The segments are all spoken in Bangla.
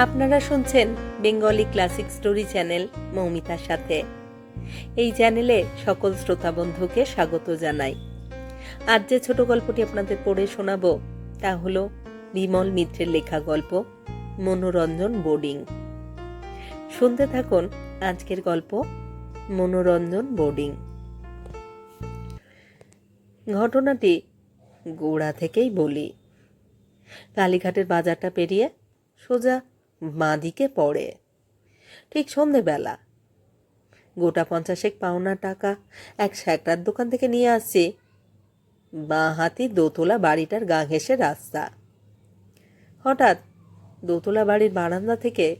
আপনারা শুনছেন বেঙ্গলি ক্লাসিক স্টোরি চ্যানেল মৌমিতার সাথে। এই চ্যানেলে সকল শ্রোতা বন্ধুকে স্বাগত জানাই। আজ যে ছোট গল্পটি আপনাদের পড়ে শোনাব, তা হল বিমল মিত্রের লেখা গল্প, মনোরঞ্জন বোর্ডিং। শুনতে থাকুন আজকের গল্প, মনোরঞ্জন বোর্ডিং। ঘটনাটি গোড়া থেকেই বলি। কালীঘাটের বাজারটা পেরিয়ে সোজা বাঁদিকে পড়ে। ঠিক সন্ধেবেলা। গোটা পঞ্চাশেক পাওনা টাকা এক স্যাকরার দোকান থেকে নিয়ে আসছি। বাঁ হাতি দোতলা বাড়িটার গা ঘেঁষে রাস্তা। হঠাৎ দোতলা বাড়ির বারান্দা থেকে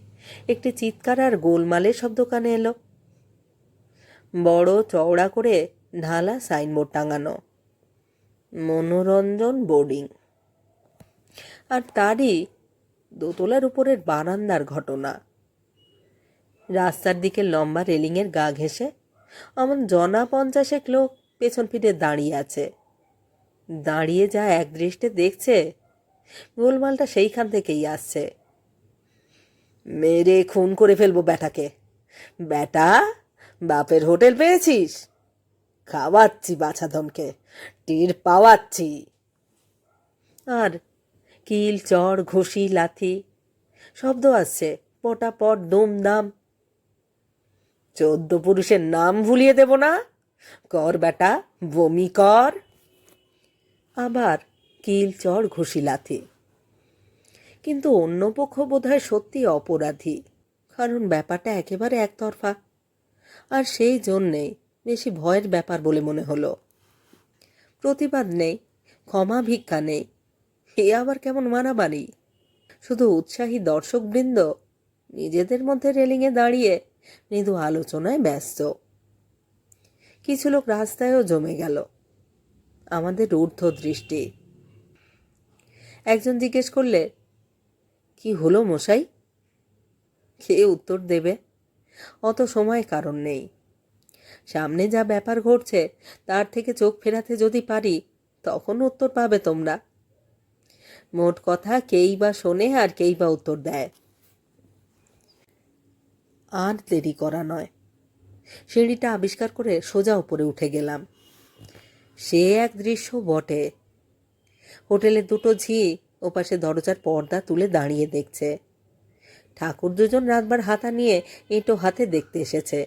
একটি চিৎকার আর গোলমালের শব্দ কানে এলো। বড় চওড়া করে ঢালা সাইনবোর্ড টাঙানো। মনোরঞ্জন বোর্ডিং। আর তারই দোতলার উপরের বারান্দার ঘটনা। রাস্তার দিকে লম্বা রেলিংয়ের গা ঘেঁষে এমন জনা পঞ্চাশেক লোক পেছন ফিরে দাঁড়িয়ে আছে। দাঁড়িয়ে যা এক দৃষ্টে দেখছে, গোলমালটা সেইখান থেকেই আসছে। মেরে খুন করে ফেলব ব্যাটাকে। ব্যাটা, বাপের হোটেল পেয়েছিস? খাওয়াচ্ছি বাছাধনকে টির পাওয়াচ্ছি। আর কিল চড় ঘষি, লাথি, শব্দ আসছে পটাপট দম দাম চোদ্দ পুরুষের নাম ভুলিয়ে দেব না? কর বেটা, বমি কর। আবার কিল চড় ঘষি, লাথি। কিন্তু অন্য পক্ষ বোধহয় সত্যি অপরাধী, কারণ ব্যাপারটা একেবারে একতরফা। আর সেই জন্যেই বেশি ভয়ের ব্যাপার বলে মনে হলো। প্রতিবাদ নেই, ক্ষমা ভিক্ষা নেই এ আবার কেমন মানামারি শুধু উৎসাহী দর্শকবৃন্দ নিজেদের মধ্যে রেলিংয়ে দাঁড়িয়ে মৃদু আলোচনায় ব্যস্ত। কিছু লোক রাস্তায়ও জমে গেল। আমাদের ঊর্ধ্ব দৃষ্টি। একজন জিজ্ঞেস করলে, কি হলো মশাই? কে উত্তর দেবে? অত সময় কারণ নেই। সামনে যা ব্যাপার ঘটছে, তার থেকে চোখ ফেরাতে যদি পারি, তখন উত্তর পাবে তোমরা। মোট কথা কেই বা শোনে আর কেই বা উত্তর দেয়। আর দেরি করা নয়। সিঁড়িটা আবিষ্কার করে সোজা উপরে উঠে গেলাম। সে এক দৃশ্য বটে। হোটেলের দুটো ঝি ওপাশে দরজার পর্দা তুলে দাঁড়িয়ে দেখছে। ঠাকুর দুজন রাতবার হাতা নিয়ে এঁটো হাতে দেখতে এসেছে।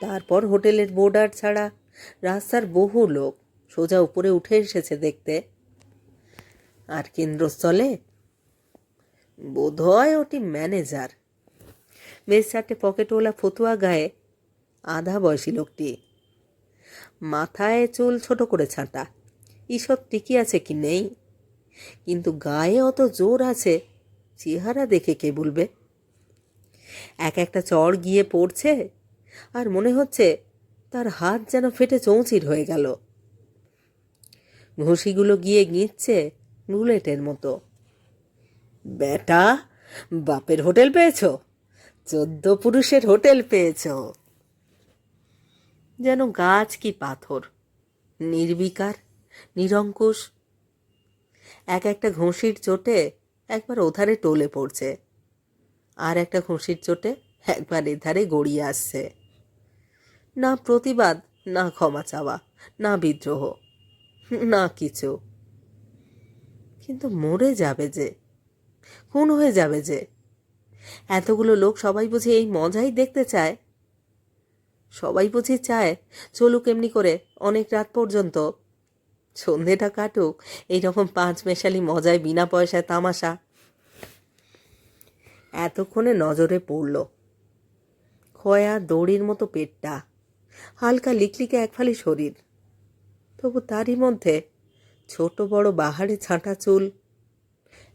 তারপর হোটেলের বোর্ডার ছাড়া রাস্তার বহু লোক সোজা উপরে উঠে এসেছে দেখতে। আর কেন্দ্রস্থলে? বোধহয় ওটি ম্যানেজার। বেশ চারটে পকেটওয়ালা ফতুয়া গায়ে আধা বয়সী লোকটি। মাথায় চুল ছোট করে ছাঁটা। ঈষৎ টিকি আছে কি নেই? কিন্তু গায়ে অত জোর আছে, চেহারা দেখে কে বলবে? এক একটা চড় গিয়ে পড়ছে, আর মনে হচ্ছে তার হাত যেন ফেটে চৌচির হয়ে গেল। ঘুষিগুলো গিয়ে গিঁচ্ছে বুলেটের মতো। বেটা, বাপের হোটেল পেয়েছ? চোদ্দ পুরুষের হোটেল পেয়েছ। যেন গাছ কি পাথর, নির্বিকার, নিরঙ্কুশ। এক একটা ঘুষির চোটে একবার ওধারে টলে পড়ছে, আর একটা ঘুষির চোটে একবার এধারে গড়িয়ে আসছে। না প্রতিবাদ, না ক্ষমা চাওয়া, না বিদ্রোহ, না কিছু। কিন্তু মরে যাবে যে। খুন হয়ে যাবে যে। এতগুলো লোক সবাই বুঝি এই মজাই দেখতে চায়। সবাই বুঝি চায়, চলুক এমনি করে, অনেক রাত পর্যন্ত। সন্ধেটা কাটুক, এইরকম পাঁচ মেশালি মজায় বিনা পয়সায় তামাশা। এতক্ষণে নজরে পড়ল। খয়া দড়ির মতো পেটটা। হালকা লিকলিকে একফালি শরীর। তবু তারই মধ্যে ছোট বড় বাহারে ছাঁটা চুল।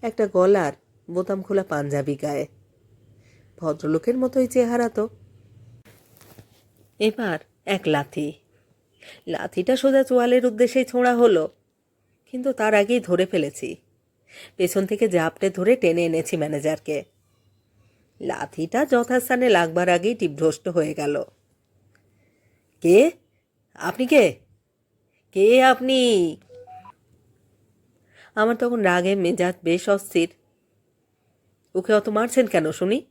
একটা গলার বোতাম খোলা পাঞ্জাবি গায়ে। ভদ্রলোকের মতোই চেহারা তো। এবার এক লাথি। লাথিটা সোজা চোয়ালের উদ্দেশ্যেই ছোঁড়া হলো, কিন্তু তার আগেই ধরে ফেলেছি। পেছন থেকে জাপটে ধরে টেনে এনেছি ম্যানেজারকে। লাথিটা যথাস্থানে লাগবার আগেই টিপভ্রষ্ট হয়ে গেল। কে? আপনি কে? কে আপনি? আমার তখন রাগে মেজাজ বেশ অস্থির। ওকে অত মারছেন কেন, শুনি?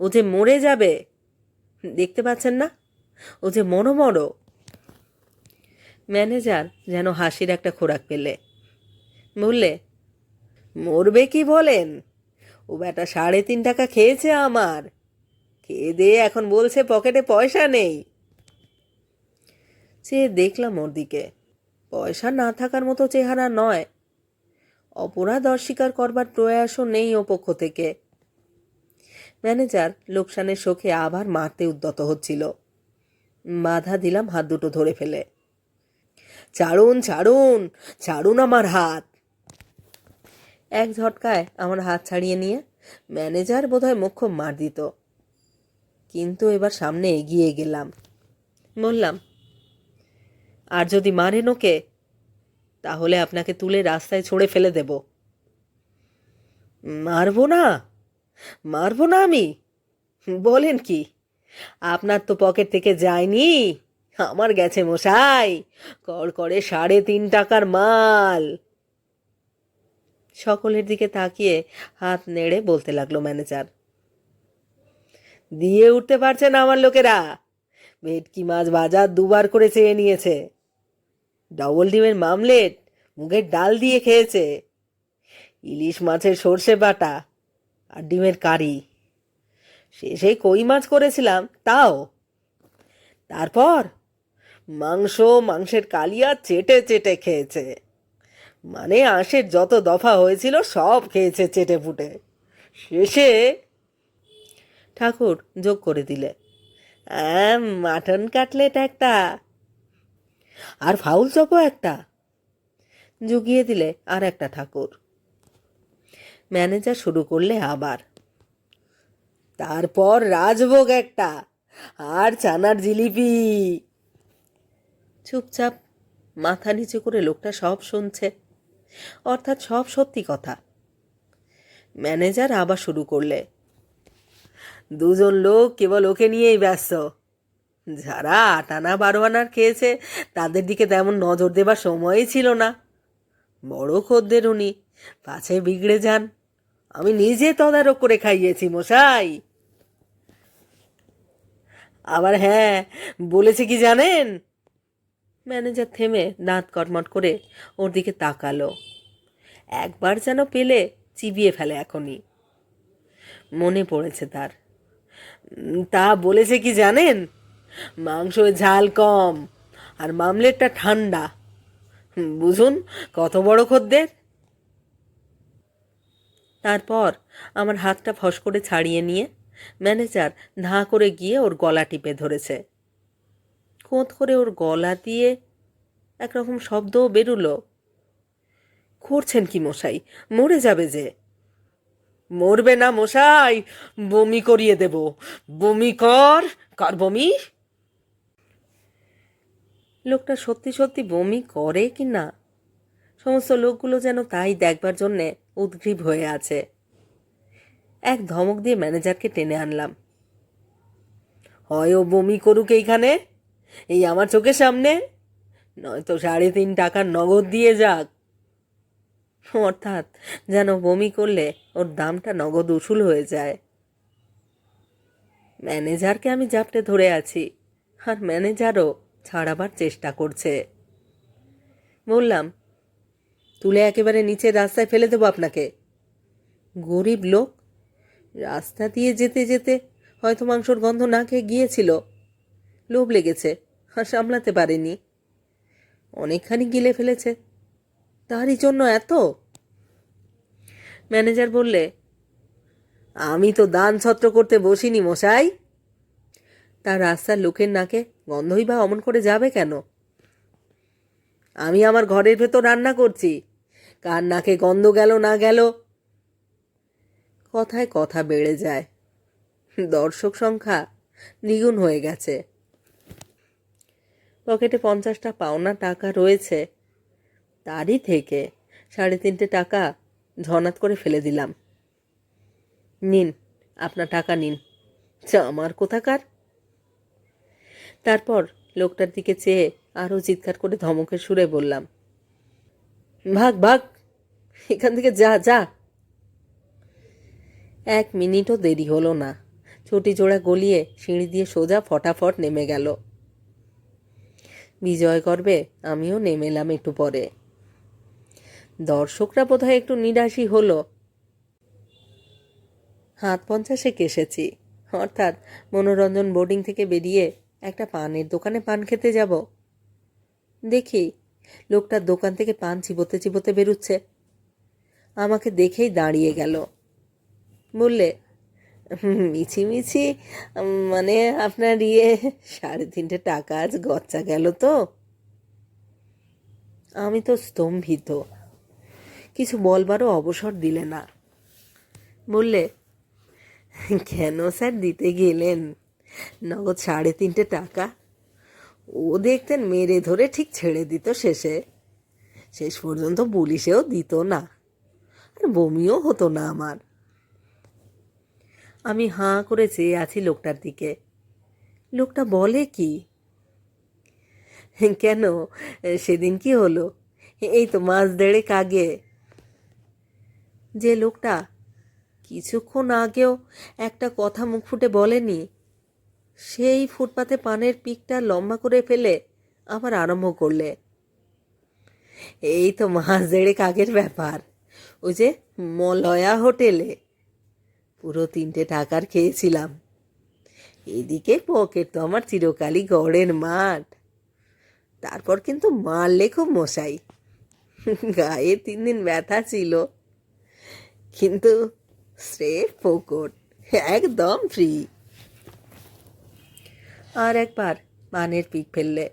ও যে মরে যাবে, দেখতে পাচ্ছেন না? ও যে মনোমর। ম্যানেজার যেন হাসির একটা খোরাক পেলে। বললে, মরবে কি বলেন? ও বেটা সাড়ে তিন টাকা খেয়েছে আমার। খেয়ে দিয়ে এখন বলছে পকেটে পয়সা নেই। সে দেখলাম ওর দিকে। পয়সা না থাকার মতো চেহারা নয়। অপরাধ অস্বীকার করবার প্রয়াসও নেই ও পক্ষ থেকে। ম্যানেজার লোকসানের শোকে আবার মারতে উদ্যত হচ্ছিল। বাধা দিলাম হাত দুটো ধরে ফেলে। ছাড়ুন ছাড়ুন ছাড়ুন আমার হাত! এক ঝটকায় আমার হাত ছাড়িয়ে নিয়ে ম্যানেজার বোধহয় মোক্ষম মার দিত। কিন্তু এবার সামনে এগিয়ে গেলাম। বললাম, আর যদি মারেন ওকে তাহলে আপনাকে তুলে রাস্তায় ছড়ে ফেলে দেব। মারবো না? মারবো না আমি? বলেন কি? আপনার তো পকেট থেকে যায়নি? আমার গেছে মশাই। কর করে সাড়ে তিন টাকার মাল। সকলের দিকে তাকিয়ে হাত নেড়ে বলতে লাগল ম্যানেজার। দিয়ে উঠতে পারছে না আমার লোকেরা। ভেটকি মাছ বাজার দুবার করে চেয়ে নিয়েছে। ডবল ডিমের মামলেট, মুগের ডাল দিয়ে খেয়েছে। ইলিশ মাছের সর্ষে বাটা আর ডিমের কারি। শেষে কই মাছ করেছিলাম তাও। তারপর মাংস মাংসের কালিয়া চেটে চেটে খেয়েছে। মানে আঁশের যত দফা হয়েছিল সব খেয়েছে চেটে ফুটে শেষে ঠাকুর যোগ করে দিলে। মাটন কাটলেট একটা। আর ফাউল চপও একটা। জুগিয়ে দিলে আর একটা ঠাকুর। ম্যানেজার শুরু করলে আবার। তারপর রাজভোগ একটা। আর চানার জিলিপি। চুপচাপ মাথা নিচু করে লোকটা সব শুনছে। অর্থাৎ সব সত্যি কথা। ম্যানেজার আবার শুরু করলে। দুজন লোক কেবল ওকে নিয়েই ব্যস্ত। যারা আটানা বারো আনার খেয়েছে, তাদের দিকে তেমন নজর দেবার সময়ই ছিল না। বড় খদ্দের উনি, পাছে বিগড়ে যান। আমি নিজে তদারক করে খাইয়েছি, মশাই। আবার হ্যাঁ বলেছে কি জানেন? ম্যানেজার থেমে দাঁত কটমট করে ওর দিকে তাকালো। একবার যেন পেলে চিবিয়ে ফেলে এখনই। মনে পড়েছে তার। তা বলেছে কি জানেন? মাংস ঝাল কম আর মামলেটটা ঠান্ডা। বুঝুন কত বড় খদ্দের। তারপর আমার হাতটা ফস করে ছাড়িয়ে নিয়ে ম্যানেজার ধা করে গিয়ে ওর গলা টিপে ধরেছে। কোঁত করে ওর গলা দিয়ে একরকম শব্দও বেরুলো। করছেন কি মশাই? মরে যাবে যে? মরবে না মশাই, বমি করিয়ে দেব। বমি কর কর বমি? লোকটা সত্যি সত্যি বমি করে কি না? সমস্ত লোকগুলো যেন তাই দেখবার জন্যে উদ্গ্রীব হয়ে আছে। এক ধমক দিয়ে ম্যানেজারকে টেনে আনলাম। হয় ও বমি করুক এইখানে? এই আমার চোখের সামনে? নয়তো সাড়ে তিন টাকার নগদ দিয়ে যাক। অর্থাৎ যেন বমি করলে ওর দামটা নগদ উসুল হয়ে যায়। ম্যানেজারকে আমি জাপটে ধরে আছি, আর ম্যানেজারও ছাড়াবার চেষ্টা করছে। বললাম, তুলে একেবারে নিচে রাস্তায় ফেলে দেবো আপনাকে। গরিব লোক, রাস্তা দিয়ে যেতে যেতে হয়তো মাংসর গন্ধ না খেয়ে গিয়েছিল। লোভ লেগেছে, আর সামলাতে পারেনি। অনেকখানি গিলে ফেলেছে। তারই জন্য এত? ম্যানেজার বললে, আমি তো দান ছত্র করতে বসিনি মশাই। তার রাস্তার লোকের নাকে গন্ধই বা অমন করে যাবে কেন? আমি আমার ঘরের ভেতর রান্না করছি। কার নাকে গন্ধ গেল, না গেল? কথায় কথা বেড়ে যায়। দর্শক সংখ্যা দ্বিগুণ হয়ে গেছে। পকেটে পঞ্চাশটা পাওনা টাকা রয়েছে। তারই থেকে সাড়ে তিনটে টাকা ঝনাত করে ফেলে দিলাম। নিন, আপনার টাকা নিন। আমার কোথাকার? তারপর লোকটার দিকে চেয়ে আরও চিৎকার করে ধমকের সুরে বললাম, ভাগ ভাগ, এখান থেকে যা যা। এক মিনিটও দেরি হলো না। চটি জোড়া গলিয়ে সিঁড়ি দিয়ে সোজা ফটাফট নেমে গেল। বিজয় করবে আমিও নেমেলাম একটু পরে। দর্শকরা বোধহয় একটু নিরাশই হলো। হাত পঞ্চাশে কেসেছি অর্থাৎ মনোরঞ্জন বোর্ডিং থেকে বেরিয়ে একটা পানের দোকানে পান খেতে যাব। দেখি লোকটার দোকান থেকে পান চিবোতে চিবোতে বেরুচ্ছে। আমাকে দেখেই দাঁড়িয়ে গেল। বললে "হুম, মিছি মিছি মানে আপনার ইয়ে সাড়ে তিনটে টাকা আজ গচ্চা গেল তো? আমি তো স্তম্ভিত। কিছু বলবারও অবসর দিলে না। বললে কেন স্যার দিতে গেলেন? নগদ সাড়ে তিনটে টাকা। ও দেখতেন মেরে ধরে ঠিক ছেড়ে দিত শেষে। শেষ পর্যন্ত পুলিশেও দিত না। আর বমিও হতো না আমার। আমি হাঁ করে চেয়ে আছি লোকটার দিকে। লোকটা বলে কি? কেন? সেদিন কি হলো? এই তো মাস দেড়েক আগে। যে লোকটা কিছুক্ষণ আগেও একটা কথা মুখ ফুটে বলেনি। সেই ফুটপাতে পানের পিকটা লম্বা করে ফেলে আবার আরম্ভ করলে। এই তো মাস দেড়েক আগের ব্যাপার। ওই যে মলয়া হোটেলে পুরো তিনটে টাকার খেয়েছিলাম। এদিকে পকেট তো আমার চিরকালই গড়ের মাঠ। তারপর কিন্তু মারলে খুব মশাই। গায়ে তিন দিন ব্যথা ছিল। কিন্তু স্রেফ পকট একদম ফ্রি আর একবার পানের পিক ফেললে,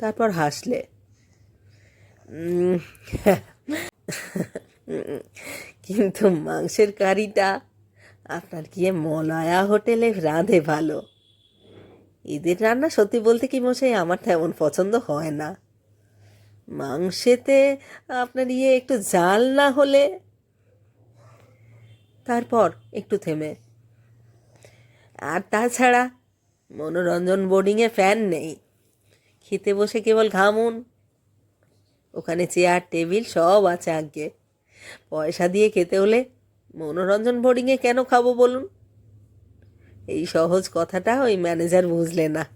তারপর হাসলে। কিন্তু মাংসের কারিটা আপনার গিয়ে মলয়া হোটেলে রাঁধে ভালো। এদের রান্না সত্যি বলতে কি মশাই, আমার তেমন পছন্দ হয় না। মাংসেতে আপনার ইয়ে একটু জাল না হলে তারপর একটু থেমে। আর তাছাড়া মনোরঞ্জন বোর্ডিংয়ে ফ্যান নেই। খেতে বসে কেবল ঘামুন। ওখানে চেয়ার টেবিল সব আছে আগে। পয়সা দিয়ে খেতে হলে মনোরঞ্জন বোর্ডিংয়ে কেন খাব বলুন? এই সহজ কথাটা ওই ম্যানেজার বুঝলে না।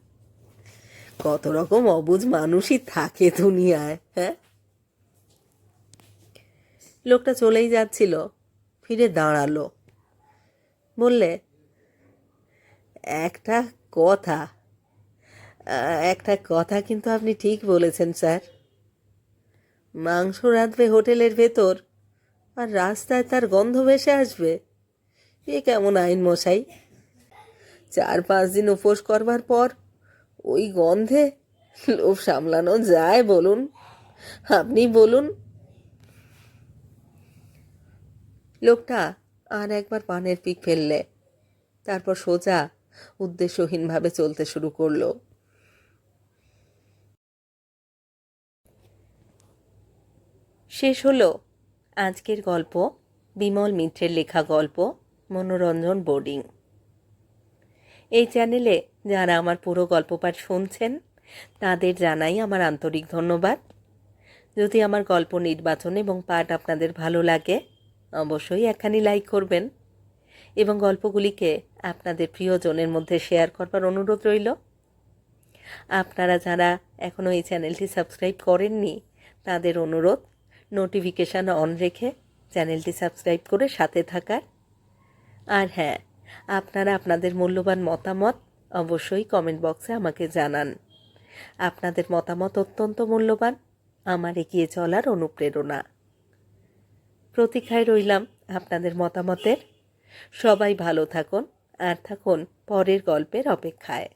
কত রকম অবুঝ মানুষই থাকে দুনিয়ায় হ্যাঁ? লোকটা চলেই যাচ্ছিল, ফিরে দাঁড়াল। বললে, একটা কথা। একটা কথা কিন্তু আপনি ঠিক বলেছেন, স্যার। মাংস রাঁধবে হোটেলের ভেতর আর রাস্তায় তার গন্ধ ভেসে আসবে। এ কেমন আইন মশাই? চার পাঁচ দিন উপোস করবার পর ওই গন্ধে লোভ সামলানো যায় বলুন। আপনি বলুন। লোকটা আর একবার পানের পিক ফেললে, তারপর সোজা উদ্দেশ্যহীনভাবে চলতে শুরু করল। শেষ হলো আজকের গল্প, বিমল মিত্রের লেখা গল্প, মনোরঞ্জন বোর্ডিং। এই চ্যানেলে যারা আমার পুরো গল্প পাঠ শুনছেন, তাদের জানাই আমার আন্তরিক ধন্যবাদ। যদি আমার গল্প নির্বাচন এবং পাঠ আপনাদের ভালো লাগে, অবশ্যই একখানি লাইক করবেন। এবং গল্পগুলিকে আপনাদের প্রিয়জনের মধ্যে শেয়ার করবার অনুরোধ রইল। আপনারা যারা এখনও এই চ্যানেলটি সাবস্ক্রাইব করেননি, তাদের অনুরোধ নোটিফিকেশান অন রেখে চ্যানেলটি সাবস্ক্রাইব করে সাথে থাকার। আর হ্যাঁ আপনারা আপনাদের মূল্যবান মতামত অবশ্যই কমেন্ট বক্সে আমাকে জানান। আপনাদের মতামত অত্যন্ত মূল্যবান, আমার এগিয়ে চলার অনুপ্রেরণা। প্রতীক্ষায় রইলাম আপনাদের মতামতের সবাই ভালো থাকুন আর থাকুন পরের গল্পের অপেক্ষায়।